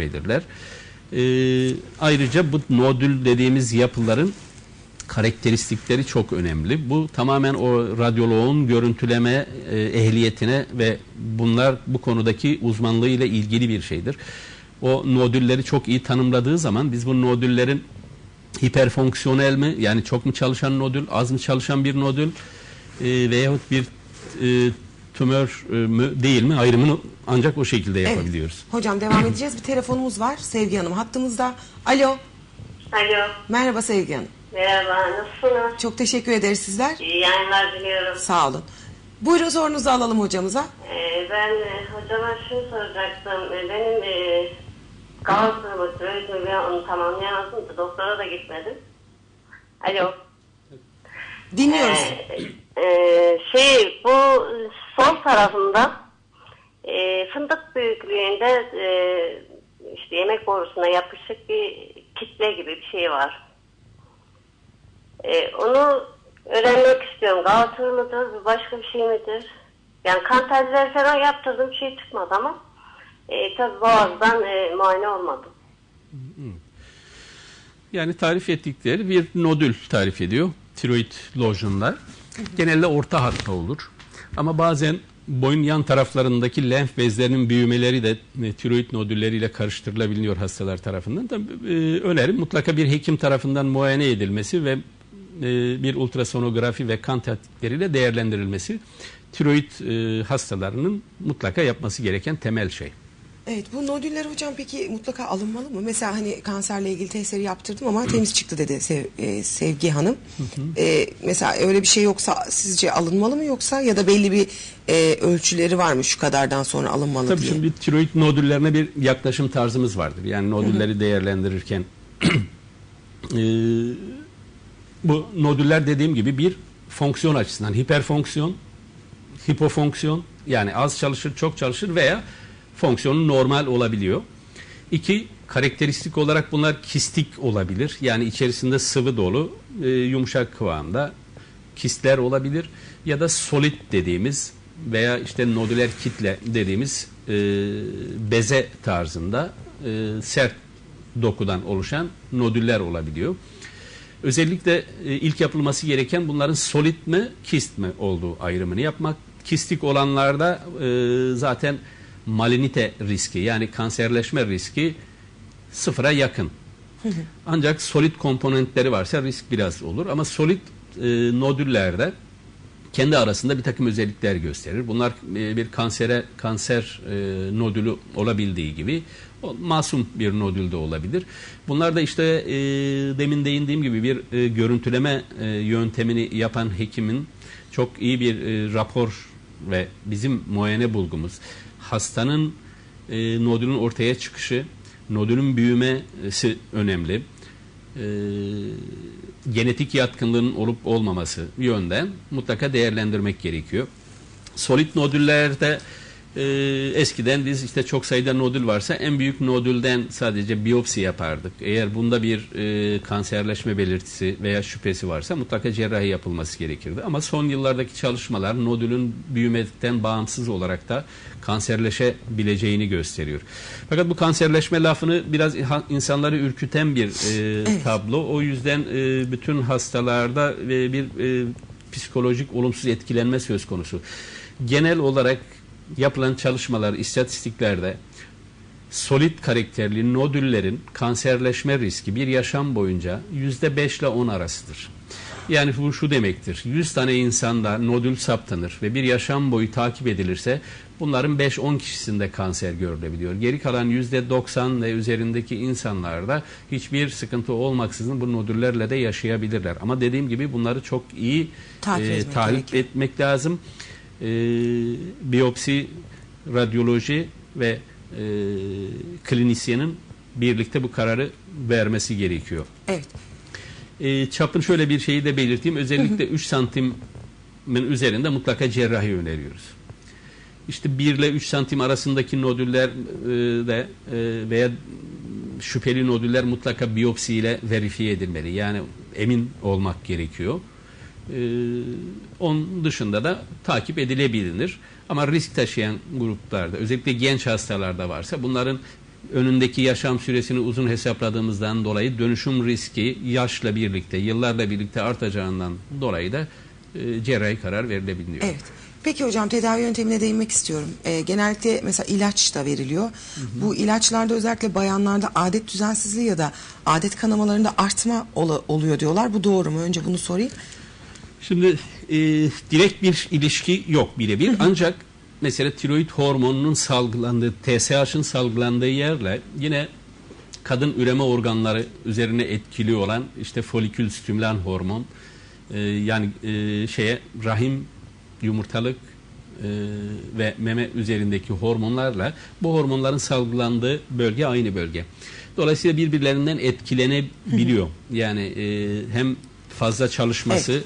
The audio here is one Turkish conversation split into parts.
belirler. Ee, ayrıca bu nodül dediğimiz yapıların karakteristikleri çok önemli. Bu tamamen o radyoloğun görüntüleme e, ehliyetine ve bunlar bu konudaki uzmanlığıyla ilgili bir şeydir. O nodülleri çok iyi tanımladığı zaman biz bu nodüllerin hiperfonksiyonel mi yani çok mu çalışan nodül, az mı çalışan bir nodül e, veyahut bir e, tümör e, mü değil mi ayrımını ancak o şekilde yapabiliyoruz. Hocam devam edeceğiz. Bir telefonumuz var. Sevgi Hanım hattımızda. Alo. Alo, Merhaba Sevgi Hanım. merhaba, nasılsınız? Çok teşekkür ederiz sizler. İyi yayınlar diliyorum. Sağ olun. Buyurun sorunuzu alalım hocamıza. Ee, ben e, hocama şunu soracaktım. E, benim e, ve onu tamamlayamadım da doktora da gitmedim. Alo. Dinliyoruz. Ee, e, şey, bu sol tarafımda e, fındık büyüklüğünde e, işte yemek borusuna yapışık bir kitle gibi bir şey var. E, onu öğrenmek istiyorum. Galatasaray mıdır, başka bir şey midir? Yani kan tahlilleri falan yaptırdım, bir şey çıkmadı ama e, tabii boğazdan e, muayene olmadım. Yani tarif ettikleri bir nodül tarif ediyor. Tiroid lojunlar. Genelde orta hatta olur. Ama bazen boyun yan taraflarındaki lenf bezlerinin büyümeleri de e, tiroid nodülleriyle karıştırılabiliyor hastalar tarafından. Tabii, e, önerim mutlaka bir hekim tarafından muayene edilmesi ve e, bir ultrasonografi ve kan tetkikleriyle değerlendirilmesi tiroid e, hastalarının mutlaka yapması gereken temel şey. Evet bu nodüller hocam peki mutlaka alınmalı mı? Mesela hani kanserle ilgili testleri yaptırdım ama temiz çıktı dedi Sev- e, Sevgi Hanım. E, mesela öyle bir şey yoksa sizce alınmalı mı yoksa ya da belli bir e, ölçüleri var mı şu kadardan sonra alınmalı Tabii diye? şimdi tiroid nodüllerine bir yaklaşım tarzımız vardır. Yani nodülleri değerlendirirken e, bu nodüller dediğim gibi bir fonksiyon açısından hiperfonksiyon, hipofonksiyon yani az çalışır, çok çalışır veya fonksiyonu normal olabiliyor. İki, karakteristik olarak bunlar kistik olabilir. Yani içerisinde sıvı dolu, e, yumuşak kıvamda kistler olabilir. Ya da solid dediğimiz veya işte nodüler kitle dediğimiz e, beze tarzında e, sert dokudan oluşan nodüller olabiliyor. Özellikle e, ilk yapılması gereken bunların solid mi, kist mi olduğu ayrımını yapmak. Kistik olanlarda e, zaten malinite riski yani kanserleşme riski sıfıra yakın. Ancak solid komponentleri varsa risk biraz olur ama solid e, nodüllerde kendi arasında bir takım özellikler gösterir. Bunlar e, bir kansere kanser e, nodülü olabildiği gibi o, masum bir nodül de olabilir. Bunlar da işte e, demin değindiğim gibi bir e, görüntüleme e, yöntemini yapan hekimin çok iyi bir e, rapor ve bizim muayene bulgumuz hastanın e, nodülün ortaya çıkışı, nodülün büyümesi önemli. E, genetik yatkınlığının olup olmaması yönden mutlaka değerlendirmek gerekiyor. Solid nodüllerde e, eskiden biz işte çok sayıda nodül varsa en büyük nodülden sadece biyopsi yapardık. Eğer bunda bir e, kanserleşme belirtisi veya şüphesi varsa mutlaka cerrahi yapılması gerekirdi. Ama son yıllardaki çalışmalar nodülün büyümekten bağımsız olarak da kanserleşebileceğini gösteriyor. Fakat bu kanserleşme lafını biraz insanları ürküten bir e, tablo. O yüzden e, bütün hastalarda ve bir e, psikolojik olumsuz etkilenme söz konusu. Genel olarak yapılan çalışmalar, istatistiklerde solid karakterli nodüllerin kanserleşme riski bir yaşam boyunca yüzde 5 ile 10 arasıdır. Yani bu şu demektir. 100 tane insanda nodül saptanır ve bir yaşam boyu takip edilirse bunların 5-10 kişisinde kanser görülebiliyor. Geri kalan yüzde 90 ve üzerindeki insanlarda hiçbir sıkıntı olmaksızın bu nodüllerle de yaşayabilirler. Ama dediğim gibi bunları çok iyi Takip e, etmek takip etmek lazım. E, biyopsi, radyoloji ve e, klinisyenin birlikte bu kararı vermesi gerekiyor. Evet. E, çapın şöyle bir şeyi de belirteyim. Özellikle 3 santimin üzerinde mutlaka cerrahi öneriyoruz. İşte 1 ile 3 santim arasındaki nodüller e, de e, veya şüpheli nodüller mutlaka biyopsiyle verifiye edilmeli. Yani emin olmak gerekiyor. E, onun dışında da takip edilebilir. Ama risk taşıyan gruplarda özellikle genç hastalarda varsa bunların önündeki yaşam süresini uzun hesapladığımızdan dolayı dönüşüm riski yaşla birlikte, yıllarla birlikte artacağından dolayı da e, cerrahi karar verilebiliyor. Evet. Peki hocam tedavi yöntemine değinmek istiyorum. Ee, genellikle mesela ilaç da veriliyor. Bu ilaçlarda özellikle bayanlarda adet düzensizliği ya da adet kanamalarında artma ola- oluyor diyorlar. Bu doğru mu? Önce bunu sorayım. Şimdi e, direkt bir ilişki yok birebir ancak mesela tiroid hormonunun salgılandığı, TSH'ın salgılandığı yerle yine kadın üreme organları üzerine etkili olan işte folikül stimülan hormon e, yani e, şeye rahim yumurtalık e, ve meme üzerindeki hormonlarla bu hormonların salgılandığı bölge aynı bölge. Dolayısıyla birbirlerinden etkilenebiliyor. Yani e, hem fazla çalışması e,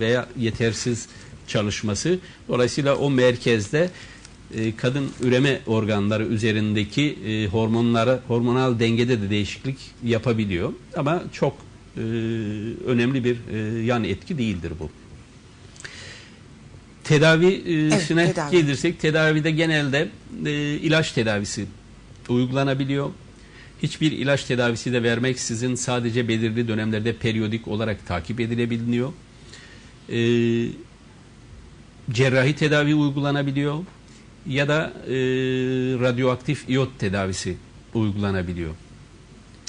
veya yetersiz çalışması. Dolayısıyla o merkezde e, kadın üreme organları üzerindeki e, hormonlara hormonal dengede de değişiklik yapabiliyor. Ama çok e, önemli bir e, yan etki değildir bu. Tedavisine Evet, tedavi. gelirsek tedavide genelde e, ilaç tedavisi uygulanabiliyor. Hiçbir ilaç tedavisi de vermeksizin sadece belirli dönemlerde periyodik olarak takip edilebiliyor. E, cerrahi tedavi uygulanabiliyor ya da e, radyoaktif iyot tedavisi uygulanabiliyor.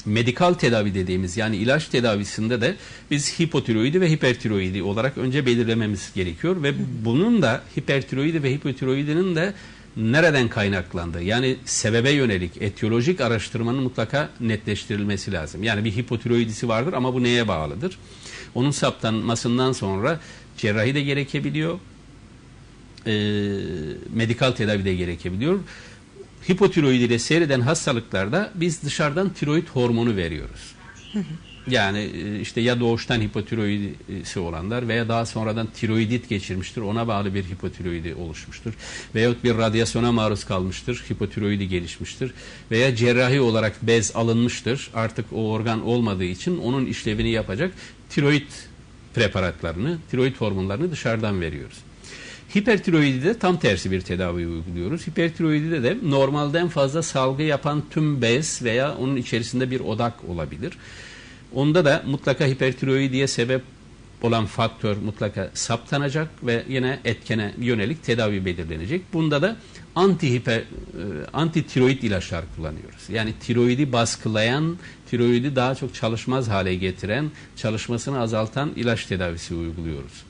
Medikal tedavi dediğimiz yani ilaç tedavisinde de biz hipotiroidi ve hipertiroidi olarak önce belirlememiz gerekiyor ve bunun da hipertiroidi ve hipotiroidinin de nereden kaynaklandığı yani sebebe yönelik etiyolojik araştırmanın mutlaka netleştirilmesi lazım. Yani bir hipotiroidisi vardır ama bu neye bağlıdır? Onun saptanmasından sonra cerrahi de gerekebiliyor e, medikal tedavi de gerekebiliyor. Hipotiroid ile seyreden hastalıklarda biz dışarıdan tiroid hormonu veriyoruz. Yani e, işte ya doğuştan hipotiroidisi olanlar veya daha sonradan tiroidit geçirmiştir. Ona bağlı bir hipotiroidi oluşmuştur. Veyahut bir radyasyona maruz kalmıştır. Hipotiroidi gelişmiştir. Veya cerrahi olarak bez alınmıştır. Artık o organ olmadığı için onun işlevini yapacak tiroid preparatlarını, tiroid hormonlarını dışarıdan veriyoruz. Hipertiroidide tam tersi bir tedavi uyguluyoruz. Hipertiroidide de normalden fazla salgı yapan tüm bez veya onun içerisinde bir odak olabilir. Onda da mutlaka hipertiroidiye sebep olan faktör mutlaka saptanacak ve yine etkene yönelik tedavi belirlenecek. Bunda da anti hiper e, ilaçlar kullanıyoruz. Yani tiroidi baskılayan, tiroidi daha çok çalışmaz hale getiren, çalışmasını azaltan ilaç tedavisi uyguluyoruz.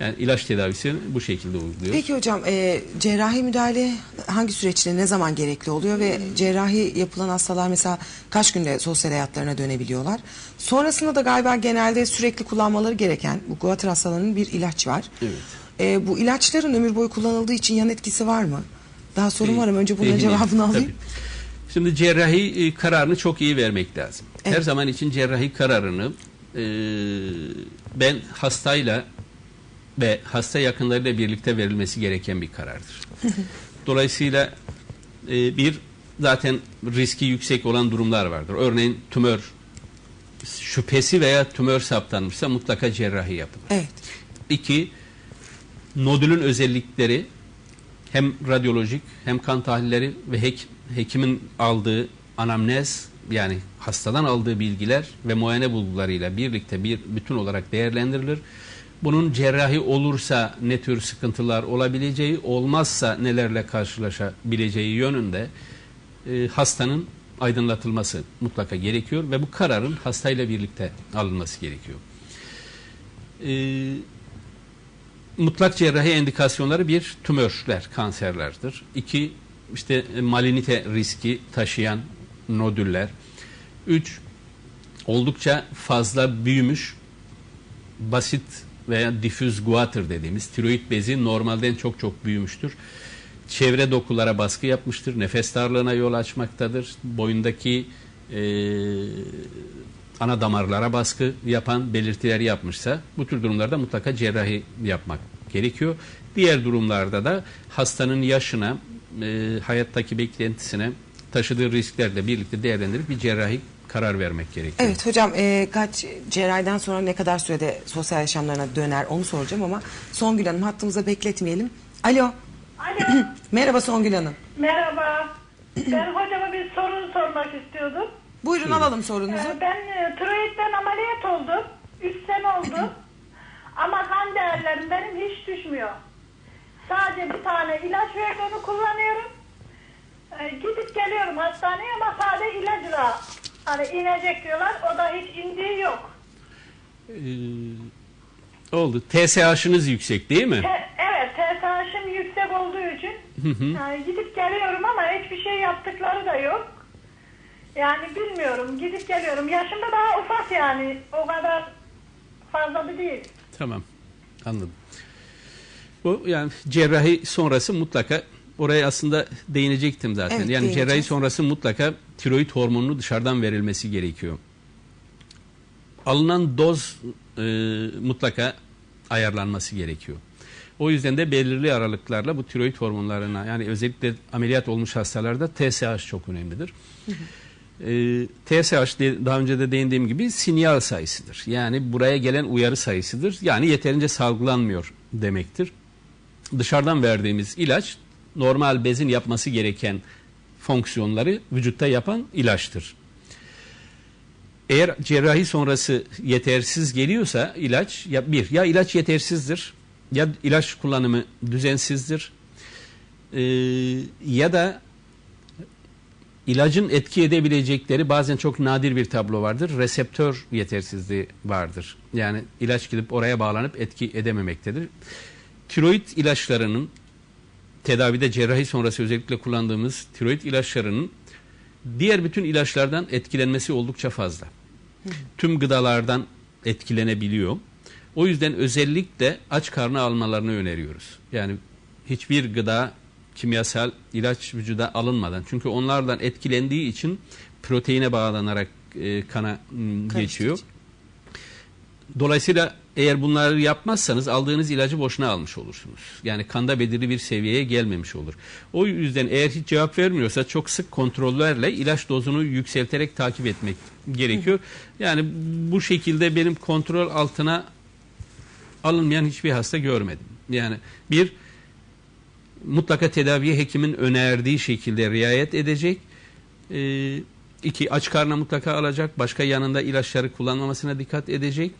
Yani ilaç tedavisi bu şekilde uyguluyoruz. Peki hocam e, cerrahi müdahale hangi süreçte ne zaman gerekli oluyor ve cerrahi yapılan hastalar mesela kaç günde sosyal hayatlarına dönebiliyorlar? Sonrasında da galiba genelde sürekli kullanmaları gereken bu guatr hastalarının bir ilaç var. Evet. E, bu ilaçların ömür boyu kullanıldığı için yan etkisi var mı? Daha sorum var ama önce Değineyim. cevabını alayım. Tabii. Şimdi cerrahi e, kararını çok iyi vermek lazım. Her Evet. zaman için cerrahi kararını e, ben hastayla ve hasta yakınlarıyla birlikte verilmesi gereken bir karardır. Dolayısıyla e, bir zaten riski yüksek olan durumlar vardır. Örneğin tümör şüphesi veya tümör saptanmışsa mutlaka cerrahi yapılır. Evet. İki, nodülün özellikleri hem radyolojik hem kan tahlilleri ve hek- hekimin aldığı anamnez yani hastadan aldığı bilgiler ve muayene bulgularıyla birlikte bir bütün olarak değerlendirilir. Bunun cerrahi olursa ne tür sıkıntılar olabileceği, olmazsa nelerle karşılaşabileceği yönünde e, hastanın aydınlatılması mutlaka gerekiyor ve bu kararın hastayla birlikte alınması gerekiyor. E, mutlak cerrahi endikasyonları bir tümörler, kanserlerdir. İki, işte e, malinite riski taşıyan nodüller. Üç, oldukça fazla büyümüş basit veya difüz guatr dediğimiz tiroid bezi normalden çok çok büyümüştür. Çevre dokulara baskı yapmıştır. Nefes darlığına yol açmaktadır. Boyundaki e, ana damarlara baskı yapan belirtileri yapmışsa bu tür durumlarda mutlaka cerrahi yapmak gerekiyor. Diğer durumlarda da hastanın yaşına, e, hayattaki beklentisine, taşıdığı risklerle birlikte değerlendirip bir cerrahi karar vermek gerekiyor. Evet hocam e, kaç cerrahiden sonra ne kadar sürede sosyal yaşamlarına döner onu soracağım ama Songül Hanım hattımıza bekletmeyelim. Alo. Alo, Merhaba Songül Hanım. merhaba. Ben hocama bir soru sormak istiyordum. Buyurun alalım sorunuzu. Ee, Ben e, tiroidden ameliyat oldum. 3 sene oldu. Ama kan değerlerim benim hiç düşmüyor. Sadece bir tane ilaç verdi onu kullanıyorum. Ee, gidip geliyorum hastaneye ama sadece ilacla hani inecek diyorlar. O da hiç indiği yok. Ee, oldu. TSH'ınız yüksek değil mi? Te- evet TSH'ım yüksek olduğu için yani gidip geliyorum ama hiçbir şey yaptıkları da yok. Yani bilmiyorum gidip geliyorum. Yaşım da daha ufak yani o kadar fazla bir değil. Tamam. Anladım. Bu yani cerrahi sonrası mutlaka oraya aslında değinecektim zaten. Evet, yani cerrahi sonrası mutlaka tiroid hormonunu dışarıdan verilmesi gerekiyor. Alınan doz e, mutlaka ayarlanması gerekiyor. O yüzden de belirli aralıklarla bu tiroid hormonlarına yani özellikle ameliyat olmuş hastalarda TSH çok önemlidir. Ee, TSH de- daha önce de değindiğim gibi sinyal sayısıdır. Yani buraya gelen uyarı sayısıdır. Yani yeterince salgılanmıyor demektir. Dışarıdan verdiğimiz ilaç normal bezin yapması gereken fonksiyonları vücutta yapan ilaçtır. Eğer cerrahi sonrası yetersiz geliyorsa ilaç ya bir ya ilaç yetersizdir ya ilaç kullanımı düzensizdir ee, ya da ilacın etki edebilecekleri bazen çok nadir bir tablo vardır. Reseptör yetersizliği vardır. Yani ilaç gidip oraya bağlanıp etki edememektedir. Tiroid ilaçlarının tedavide cerrahi sonrası özellikle kullandığımız tiroid ilaçlarının diğer bütün ilaçlardan etkilenmesi oldukça fazla. Tüm gıdalardan etkilenebiliyor. O yüzden özellikle aç karnı almalarını öneriyoruz. Yani hiçbir gıda kimyasal ilaç vücuda alınmadan çünkü onlardan etkilendiği için proteine bağlanarak e, kana m, geçiyor. Dolayısıyla eğer bunları yapmazsanız aldığınız ilacı boşuna almış olursunuz. Yani kanda belirli bir seviyeye gelmemiş olur. O yüzden eğer hiç cevap vermiyorsa çok sık kontrollerle ilaç dozunu yükselterek takip etmek gerekiyor. Yani bu şekilde benim kontrol altına alınmayan hiçbir hasta görmedim. Yani bir mutlaka tedaviye hekimin önerdiği şekilde riayet edecek. Ee, iki aç karnına mutlaka alacak. Başka yanında ilaçları kullanmamasına dikkat edecek.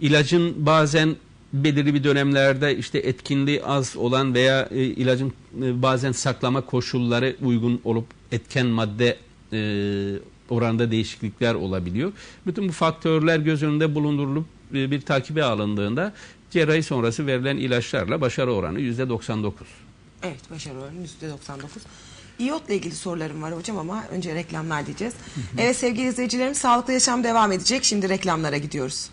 İlacın bazen belirli bir dönemlerde işte etkinliği az olan veya e, ilacın e, bazen saklama koşulları uygun olup etken madde e, oranında değişiklikler olabiliyor. Bütün bu faktörler göz önünde bulundurulup e, bir takibe alındığında cerrahi sonrası verilen ilaçlarla başarı oranı %99. Evet başarı oranı %99. İyotla ilgili sorularım var hocam ama önce reklamlar diyeceğiz. Evet sevgili izleyicilerim sağlıklı yaşam devam edecek. Şimdi reklamlara gidiyoruz.